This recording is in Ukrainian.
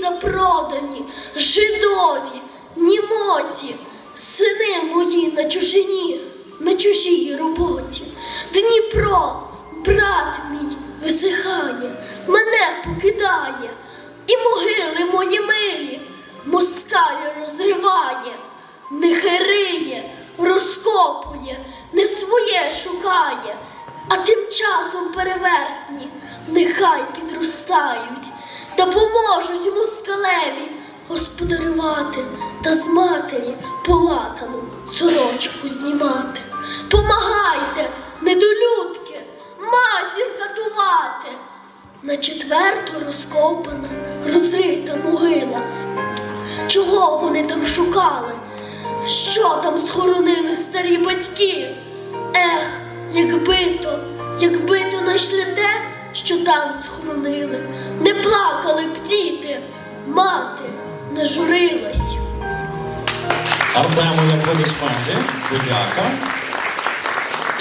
запродані, жидові, німоті, сини мої на чужині, на чужій роботі. Дніпро, брат мій, висихає, мене покидає, і могили мої милі, москаля розриває, нехай риє, розкопує, не своє шукає, а тим часом перевертні нехай підростають та поможуть москалеві господарювати та з матері полатану сорочку знімати. Помагайте, недолюдки, матір катувати. На четверту розкопана, розрита могила. Чого вони там шукали? Що там схоронили старі батьки? Ех, якби то, якби то знайшли те, що там схоронили, не плакали б діти, мати не журилась. Артему і аплодисменти. Подяка.